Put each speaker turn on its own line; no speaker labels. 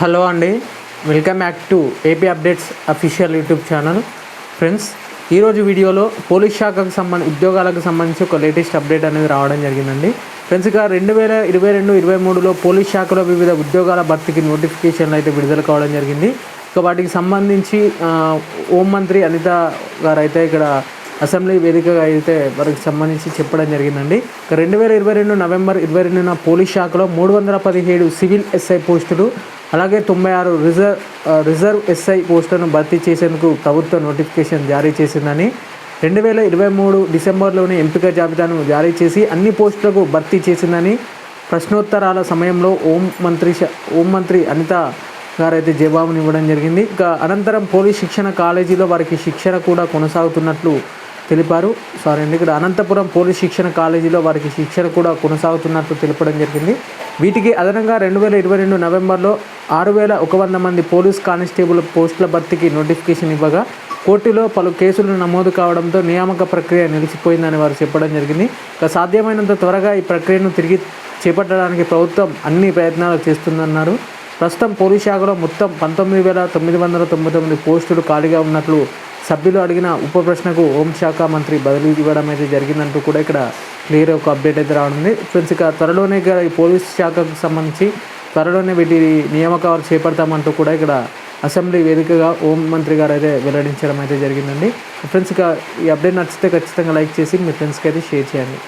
Hello అండి. Welcome back to AP updates official YouTube channel. Friends ఈరోజు వీడియోలో police శాఖకు సంబంధ ఉద్యోగాలకు సంబంధించి ఒక లేటెస్ట్ అప్డేట్ అనేది రావడం జరిగిందండి. ఫ్రెండ్స్ ఇక రెండు వేల ఇరవై రెండు ఇరవై మూడులో పోలీస్ శాఖలో వివిధ ఉద్యోగాల భర్తీకి నోటిఫికేషన్లు అయితే విడుదల కావడం జరిగింది. ఇక వాటికి సంబంధించి హోంమంత్రి అనిత గారు అయితే ఇక్కడ అసెంబ్లీ వేదికగా అయితే వారికి సంబంధించి చెప్పడం జరిగిందండి. రెండు వేల ఇరవై రెండు నవంబర్ ఇరవై రెండున పోలీస్ శాఖలో మూడు వందల పదిహేడు సివిల్ ఎస్ఐ పోస్టులు అలాగే తొంభై ఆరు రిజర్వ్ రిజర్వ్ ఎస్ఐ పోస్టులను భర్తీ చేసేందుకు ప్రభుత్వం నోటిఫికేషన్ జారీ చేసిందని రెండు వేల ఇరవై మూడు డిసెంబర్లోనే ఎంపిక జాబితాను జారీ చేసి అన్ని పోస్టులకు భర్తీ చేసిందని ప్రశ్నోత్తరాల సమయంలో హోం మంత్రి హోం మంత్రి అనిత గారైతే జవాబునివ్వడం జరిగింది. ఇక అనంతరం పోలీస్ శిక్షణ కాలేజీలో వారికి శిక్షణ కూడా కొనసాగుతున్నట్లు తెలిపారు. సారీ అండి ఇక్కడ అనంతపురం పోలీస్ శిక్షణ కాలేజీలో వారికి శిక్షణ కూడా కొనసాగుతున్నట్లు తెలపడం జరిగింది. వీటికి అదనంగా రెండు వేల ఇరవై రెండు నవంబర్లో ఆరు వేల ఒక వంద మంది పోలీస్ కానిస్టేబుల్ పోస్టుల భర్తీకి నోటిఫికేషన్ ఇవ్వగా కోర్టులో పలు కేసులు నమోదు కావడంతో నియామక ప్రక్రియ నిలిచిపోయిందని వారు చెప్పడం జరిగింది. ఇక సాధ్యమైనంత త్వరగా ఈ ప్రక్రియను తిరిగి చేపట్టడానికి ప్రభుత్వం అన్ని ప్రయత్నాలు చేస్తుందన్నారు. ప్రస్తుతం పోలీస్ శాఖలో మొత్తం పంతొమ్మిది వేల తొమ్మిది వందల తొంభై తొమ్మిది పోస్టులు ఖాళీగా ఉన్నట్లు సభ్యులు అడిగిన ఉప ప్రశ్నకు హోంశాఖ మంత్రి బదిలీ ఇవ్వడం అయితే జరిగిందంటూ కూడా ఇక్కడ క్లియర్ ఒక అప్డేట్ అయితే రావడం ఫ్రెండ్స్ ఇక త్వరలోనే ఇక ఈ పోలీస్ శాఖకు సంబంధించి త్వరలోనే వీటి నియామకాలు చేపడతామంటూ కూడా ఇక్కడ అసెంబ్లీ వేదికగా హోం మంత్రి గారు అయితే వెల్లడించడం అయితే జరిగిందండి. ఫ్రెండ్స్ ఇక ఈ అప్డేట్ నచ్చితే ఖచ్చితంగా లైక్ చేసి మీ ఫ్రెండ్స్కి అయితే షేర్ చేయండి.